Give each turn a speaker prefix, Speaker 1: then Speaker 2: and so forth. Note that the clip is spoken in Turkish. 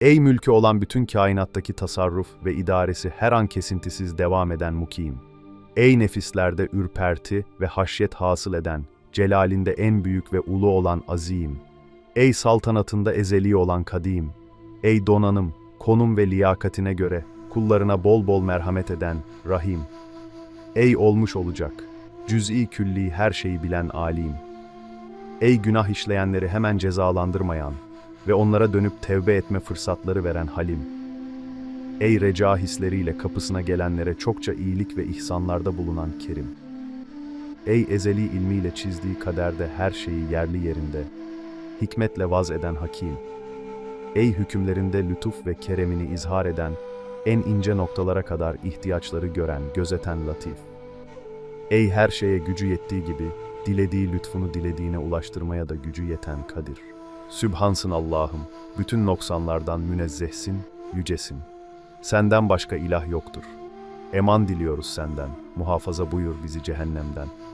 Speaker 1: Ey mülkü olan bütün kainattaki tasarruf ve idaresi her an kesintisiz devam eden mukim. Ey nefislerde ürperti ve haşyet hasıl eden, celalinde en büyük ve ulu olan azim. Ey saltanatında ezeli olan kadim. Ey donanım, konum ve liyakatine göre kullarına bol bol merhamet eden rahim. Ey olmuş olacak, cüz'i külli her şeyi bilen alim. Ey günah işleyenleri hemen cezalandırmayan ve onlara dönüp tevbe etme fırsatları veren Halim. Ey reca hisleriyle kapısına gelenlere çokça iyilik ve ihsanlarda bulunan Kerim. Ey ezeli ilmiyle çizdiği kaderde her şeyi yerli yerinde, hikmetle vaz eden Hakim. Ey hükümlerinde lütuf ve keremini izhar eden, en ince noktalara kadar ihtiyaçları gören, gözeten Latif. Ey her şeye gücü yettiği gibi, dilediği lütfunu dilediğine ulaştırmaya da gücü yeten Kadir. Sübhansın Allah'ım, bütün noksanlardan münezzehsin, yücesin. Senden başka ilah yoktur. Eman diliyoruz senden, muhafaza buyur bizi cehennemden.